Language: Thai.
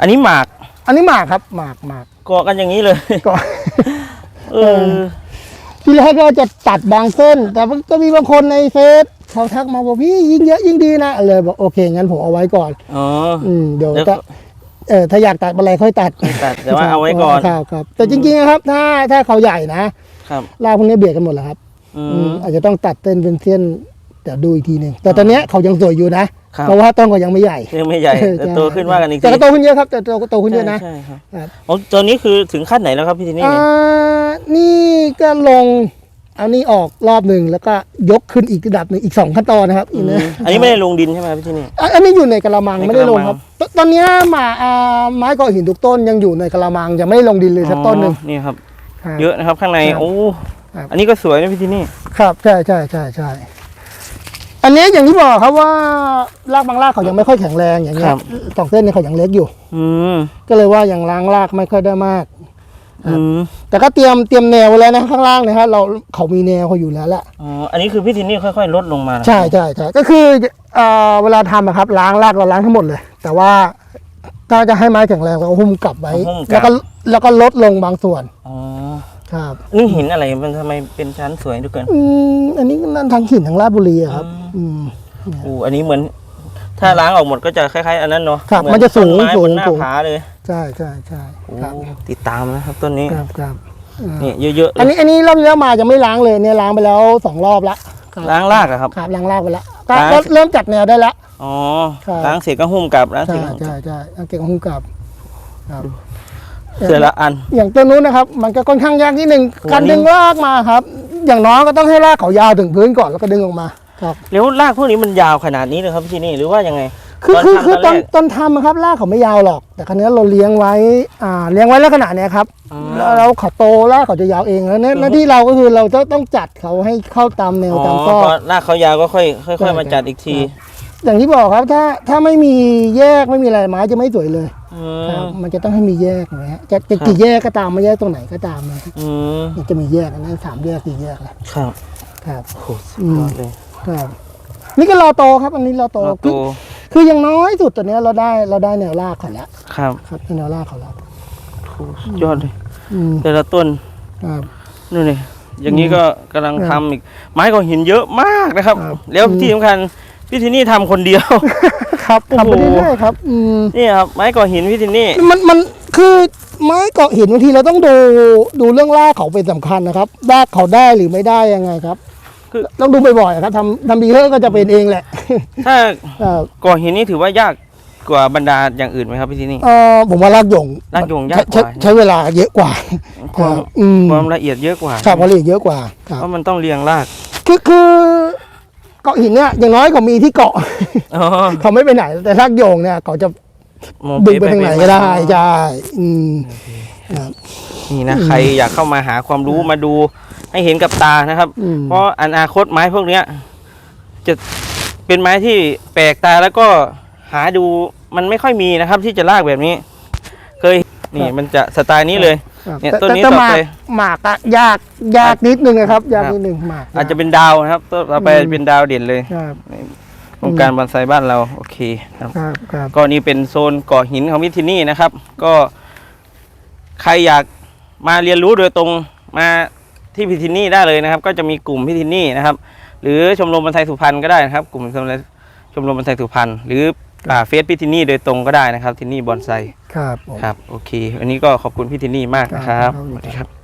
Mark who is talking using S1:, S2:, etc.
S1: อันนี้หมาก
S2: อันนี้หมากครับ หมากหมาก
S1: เกาะกันอย่างนี้เลย
S2: ก็
S1: เออ
S2: ที่แรกก็จะตัดบางเส้น แต่ก็มีบางคนในเฟซเขาทักมาบอกพี่ยิ่งเยอะยิ่งดีนะเลยบอกโอเคงั้นผมเอาไว้ก่อน
S1: อ๋อ
S2: อืมเดี๋ยว
S1: แล้ว
S2: จะเออถ้าอยากตัดอะไรค่อยตัด
S1: ตัดแต่ว่าเอาไว้ก่อน
S2: ครับครับ แต่จริงๆนะครับ ถ้าถ้าเขาใหญ่นะครับ ลากพวกนี้เบียดกันหมดแล้วครับ
S1: อื
S2: อื
S1: ม
S2: มอาจจะต้องตัดเส้นเป็นเส้นเดี๋ยวดูอีกทีหนึ่งแต่ตอนเนี้ยเขายังสวยอยู่นะ
S1: ครับ
S2: เพราะว่าต้นก็ยังไม่ใหญ่
S1: ยังไม่ใหญ่
S2: เออ
S1: แต่
S2: ใช่
S1: โตขึ้นว่ากันอีก
S2: แต่
S1: ที
S2: ก็โตขึ้นเยอะครับแต่โตก็โตขึ้นเยอะนะ
S1: ใช่ใช่ครับ
S2: ครับ
S1: อ๋อตัวนี้คือถึงขั้นไหนแล้วครับพี่ทีนี่
S2: อ่านี่ก็ลงเอานี่ออกรอบหนึ่งแล้วก็ยกขึ้นอีกระดับหนึ่งอีกสองขั้นตอนนะครับ
S1: อื
S2: อีก
S1: ม
S2: นะ
S1: อันนี้ไม่ได้ลงดินใช่ไหมครับพี่ทีนี่
S2: อะอันนี้อยู่ในกระมัง
S1: ใน
S2: ไม่ได้ลง
S1: กะละมัง
S2: ครับตตอนเนี้ยหมาอ่าไม้เกาะหินทุกต้นยังอยู่ในกระมังยังไม่ได้ลงดินเลยสักต้นหนึ่ง
S1: อ๋อนี่ครับ
S2: ครับ
S1: เยอะนะครับข้างใน
S2: ครับ
S1: โอ้
S2: ครับ
S1: อันนี้ก็สวยนะพี่ทีนี่
S2: ครับใช่ใช่ใช่ใช่ อันนี้อย่างที่บอกครับว่ารากบางรากเขายังไม่ค่อยแข็งแรงอย่างเงี้ยสองเส้นเนี่ยเขายังเล็กอยู่
S1: อืม
S2: ก็เลยว่ายังล้างรากไม่ค่อยได้มาก
S1: อืม
S2: แต่ก็เตรียมเตรียมแนวไว้แล้วนะข้างล่างนะฮะเราเขามีแนวเขาอยู่แล้วแหละ
S1: อ๋ออันนี้คือพี่ทีนี่ค่อยๆ ลดลงมา
S2: ใช่ใช่ใช่ก็คือเอ่อเวลาทำอะครับล้างรากเราล้างทั้งหมดเลย แต่ว่าถ้าจะให้ไม้แข็งแรงเราก็หุ้มกลับไว้ แล้วก็แล้วก็ลดลงบางส่วน
S1: อ๋อ
S2: ครับ
S1: นี่หินอะไรมันทำไมเป็นชั้นสวยดูเกิน
S2: อืมอันนี้นั่นทางหินทางราชบุรีอะครับ อืม
S1: โอ้อันนี้เหมือน ถ้าล้างออกหมดก็จะคล้ายๆ อันนั้นเนาะ
S2: ครับ
S1: เหอ
S2: มันจะสูง
S1: ต้ไม้
S2: สูง
S1: บนหน้า
S2: สูง
S1: ผาเลย
S2: ใช่ใช่ใช่
S1: โอ้
S2: ครับ
S1: ติดตามนะครับต้นนี้
S2: ครับครับอ่า
S1: นี่เยอะๆเล
S2: อัน
S1: ย
S2: นี้อันนี้รอบที่แล้วมาจะไม่ล้างเลยเนี่ยล้างไปแล้วสองรอบละครับ
S1: ล้างรากอะครับ
S2: ครับล้างรากไปแล้วก็
S1: ล้าง
S2: ก็เริ่มจัดแนวได้ละ
S1: อ๋อ
S2: ครับ
S1: ล้างเสร็จก็หุ้มกลับล้างเส
S2: ใช่
S1: ร็จก็หุ้มกลับ
S2: ใช่ใช่ล้างเก็บหุ้มกลับครับ
S1: เสร็จละอัน
S2: อย่างตัวนู้นนะครับ มันก็ค่อนข้างยากนิดนึง
S1: โอ้
S2: การ
S1: อันนี้
S2: ดึงรากมาครับ อย่างน้อยก็ต้องให้รากเขายาวถึงพื้นก่อนแล้วก็ดึงออกมา ครับ
S1: แล้วรากพวกนี้มันยาวขนาดนี้เลยครับพี่ที่นี่หรือว่ายังไง
S2: คือ
S1: ตอน
S2: คือ
S1: ทำ
S2: คือ
S1: ต
S2: ต
S1: อ
S2: อนน
S1: แรก
S2: ตอนทำอะครับรากเขาไม่ยาวหรอก แต่ครั้นี้เราเลี้ยงไว้อ่าเลี้ยงไว้ลักษณะเนี้ยครับ
S1: อ๋อ
S2: แล้วเราเขาโตรากเขาจะยาวเองแล้วเนี่ยหน้าที่เราก็คือเราจะต้องจัดเขาให้เข้าตามแนว
S1: อ๋อ
S2: ตาม
S1: พ
S2: ซ
S1: อ
S2: อก
S1: รากเขายาวก็ค่อยค่อย
S2: ใช่
S1: ๆมาจัดอีกที
S2: ครับอย่างที่บอกครับถ้าถ้าไม่มีแยกไม่มีอะไรไม้จะไม่สวยเลย
S1: อื
S2: ครับ
S1: ม
S2: มันจะต้องให้มีแยกนะฮะจะจะ
S1: ครับ
S2: กี่แยกก็ตามไม่แยกตรงไหนก็ตามนะ
S1: อืม
S2: มันจะมีแยกอันนั้นสามแยกสี่แยกแหละ
S1: ครับ
S2: ครับ
S1: โอ้โหสุดยอดเลย
S2: ครับนี่ก็รอโตครับ อันนี้รอโต
S1: เรา
S2: คื
S1: โต
S2: อคืออย่างน้อยสุดตัวเนี้ยเราได้เราได้แนวรากเขาแล้ว
S1: ครับ
S2: ครับได้แนวรากเขาแล้ว
S1: โอ้โหสุดยอดเลย
S2: อืม
S1: แต่ละต้น
S2: ครับ
S1: นู่นนี่อย่างนี้ก็กำลัง
S2: ครับ
S1: ทำอีก ไม้ก็หินเยอะมากนะครับ
S2: ครับ
S1: แล้ว
S2: อืม
S1: ที่สำคัญพี่ทินี่ทำคนเดียว
S2: ครับ
S1: โอ้โห
S2: ทำไปเรื่อยๆครับอืม
S1: นี่ครับไม้ก่อหินพี่ทินี่
S2: มันมันคือไม้เกาะหินบางทีเราต้องดูดูเรื่องรากเขาเป็นสำคัญนะครับรากเขาได้หรือไม่ได้ยังไงครับ
S1: คือ
S2: ต้องดูบ่อยๆครับทำทำดีเยอะก็จะเป็นเองแหละ
S1: ถ้า
S2: ครับ
S1: ก่อหินนี่ถือว่ายากกว่าบรรดาอย่างอื่นไหมครับพี่ทินี่
S2: เอ่อผมว่ารากหยง
S1: รากหยงยากกว่า
S2: ใช้ใช้ใช้เวลาเยอะกว่า
S1: ควา
S2: ค
S1: ม
S2: รับอืม
S1: ความละเอียดเยอะกว่า
S2: ครับความละเอียดเยอะกว่าครับ
S1: เพราะมันต้องเรียงราก
S2: คือคือเกาะหินเนี่ยอย่างน้อยเขามีที่เกาะ
S1: อ๋อ
S2: เขาไม่ไปไหน แต่รากโยงเนี่ยเขาจะ
S1: โม
S2: ดึง
S1: เป๊ะ
S2: ไปทางไหนก็ได้ใช่อืมครับ
S1: นี่นะใครอยากเข้ามาหาความรู้มาดูให้เห็นกับตานะครับ
S2: อืม
S1: เพราะอนาคตไม้พวกเนี้ย จะเป็นไม้ที่แปลกตาแล้วก็หาดูมันไม่ค่อยมีนะครับ ที่จะลากแบบนี้ เคยนี่มันจะสไตล์นี้เลย
S2: ครับ
S1: เนี่ย
S2: แต่
S1: ต้นนี้
S2: แต่
S1: ต่อ
S2: หมาก
S1: ไป
S2: หมากอะยากยากนิดนึงนะครับ ยาก
S1: ครับ
S2: นิดนึงหมาก
S1: อาจจะเป็นดาวนะครับต้นต่อไป
S2: อืม
S1: เป็นดาวเด่นเลย
S2: ครับ
S1: วงการบอนไซบ้านเราโอเคครับ
S2: ครับครับ
S1: ก็นี่เป็นโซนก่อหินของมิทินี่นะครับ ก็ใครอยาก มาเรียนรู้โดยตรงมาที่พิทินี่ได้เลยนะครับ ก็จะมีกลุ่มพิทินี่นะครับ หรือชมรมบอนไซสุพรรณก็ได้นะครับ กลุ่มชมรมชมรมบอนไซสุพรรณหรืออ่าเฟซพิทินี่โดยตรงก็ได้นะครับที่นี่บอนไซ
S2: ครับผม
S1: ครับโอเควันนี้ก็ขอบคุณพี่ทินี่มากนะครับ
S2: ครับ
S1: สวัสดีครับ